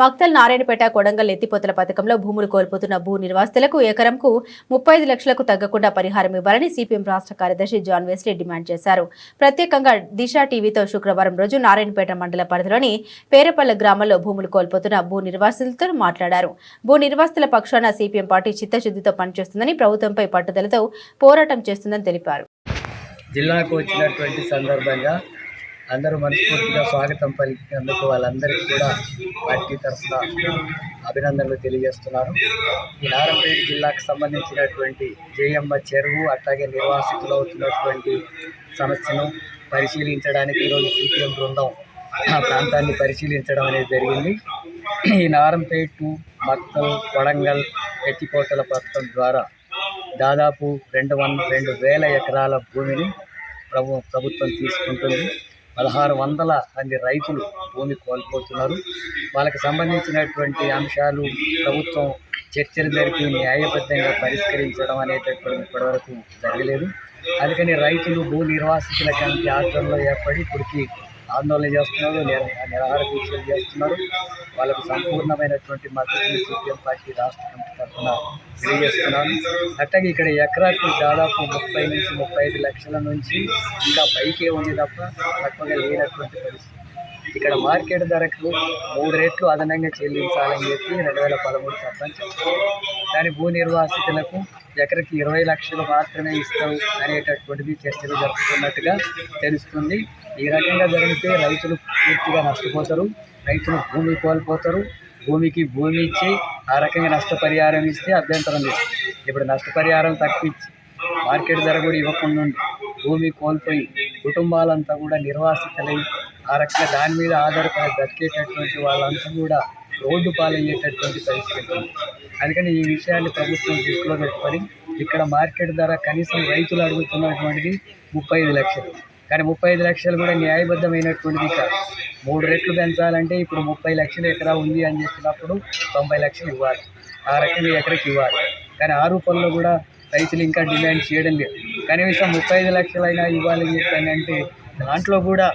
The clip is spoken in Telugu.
మక్తల్ నారాయణపేట కొడంగల్ ఎత్తిపోతల పథకంలో భూములు కోల్పోతున్న భూ నిర్వాసితులకు ఎకరంకు ముప్పై ఐదు లక్షలకు తగ్గకుండా పరిహారం ఇవ్వాలని సిపిఎం రాష్ట్ర కార్యదర్శి జాన్ వెస్లీ డిమాండ్ చేశారు. ప్రత్యేకంగా దిశ టీవీతో శుక్రవారం రోజు నారాయణపేట మండల పరిధిలోని పేరపల్లె గ్రామంలో భూములు కోల్పోతున్న భూ నిర్వాసితులతో మాట్లాడారు. భూ నిర్వాసితుల పక్షాన సిపిఎం పార్టీ చిత్తశుద్ధితో పనిచేస్తుందని ప్రభుత్వంపై పట్టుదలతో పోరాటం చేస్తుందని తెలిపారు. జిల్లాకు వచ్చినటువంటి సందర్భంగా అందరూ మనస్ఫూర్తిగా స్వాగతం పలికినందుకు వాళ్ళందరికీ కూడా పార్టీ తరఫున అభినందనలు తెలియజేస్తున్నాను ఈ నారంపేట జిల్లాకు సంబంధించినటువంటి జేఎమ్మ చెరువు అట్లాగే నిర్వాసితులు అవుతున్నటువంటి సమస్యను పరిశీలించడానికి ఈరోజు సిపిఎం బృందం ఆ ప్రాంతాన్ని పరిశీలించడం అనేది జరిగింది. ఈ నారంపేట టు కొడంగల్ ఎత్తిపోతల పథకం ద్వారా దాదాపు రెండు వన్ రెండు వేల ఎకరాల భూమిని ప్రభు ప్రభుత్వం తీసుకుంటుంది. పదహారు వందల మంది రైతులు భూమి కోల్పోతున్నారు. వాళ్ళకి సంబంధించినటువంటి అంశాలు ప్రభుత్వం చర్చలు జరిపి న్యాయబద్ధంగా పరిష్కరించడం అనేటటువంటి ఇప్పటివరకు జరగలేదు. అందుకని రైతులు భూ నిర్వాసితుల కమిటీ ఆధ్వర్యంలో ఏర్పడి ఇప్పటికీ ఆందోళన చేస్తున్నారు నిరాహార దీక్షలు చేస్తున్నారు. వాళ్ళకు సంపూర్ణమైనటువంటి మద్దతుని సిపిఎం పార్టీ రాష్ట్ర కమిటీ తరఫున తెలియజేస్తున్నాను. అట్లాగే ఇక్కడ ఎకరాకు దాదాపు ముప్పై నుంచి ముప్పై ఐదు లక్షల నుంచి ఇంకా పైకే ఉంది తప్ప తక్కువగా లేనటువంటి పరిస్థితి. ఇక్కడ మార్కెట్ ధరకు మూడు రేట్లు అదనంగా చెల్లించాలని చెప్పి రెండు వేల పదమూడు చట్టం చెప్తుంది కానీ భూ నిర్వాసితులకు ఎకరికి ఇరవై లక్షలు మాత్రమే ఇస్తాం అనేటటువంటిది చర్చలు జరుపుతున్నట్టుగా తెలుస్తుంది. ఈ రకంగా జరిగితే రైతులు పూర్తిగా నష్టపోతారు రైతులు భూమి కోల్పోతారు భూమికి భూమి ఇచ్చి ఆ రకంగా నష్టపరిహారం ఇస్తే అభ్యంతరం లేదు. ఇప్పుడు నష్టపరిహారం తప్పించి మార్కెట్ ధర కూడా ఇవ్వకుండా భూమి కోల్పోయి కుటుంబాలంతా కూడా నిర్వాసితులై ఆ రకంగా దాని మీద ఆధారపడి బ్రతికేటటువంటి వాళ్ళంతా కూడా రోడ్డు పాలయ్యేటటువంటి పరిస్థితి. అందుకని ఈ విషయాన్ని ప్రభుత్వం దృష్టిలో పెట్టుకొని ఇక్కడ మార్కెట్ ధర కనీసం రైతులు అడుగుతున్నటువంటిది ముప్పై ఐదు లక్షలు. కానీ ముప్పై ఐదు లక్షలు కూడా న్యాయబద్ధమైనటువంటిది కాదు. మూడు రెట్లు పెంచాలంటే ఇప్పుడు ముప్పై లక్షలు ఎకరా ఉంది అని చెప్పినప్పుడు తొంభై లక్షలు ఇవ్వాలి. ఆ రకంగా ఎకరకి ఇవ్వాలి. కానీ ఆ రూపంలో కూడా రైతులు ఇంకా డిమాండ్ చేయడం లేదు. కనీసం ముప్పై ఐదు లక్షలైనా ఇవ్వాలని చెప్పి అంటే దాంట్లో కూడా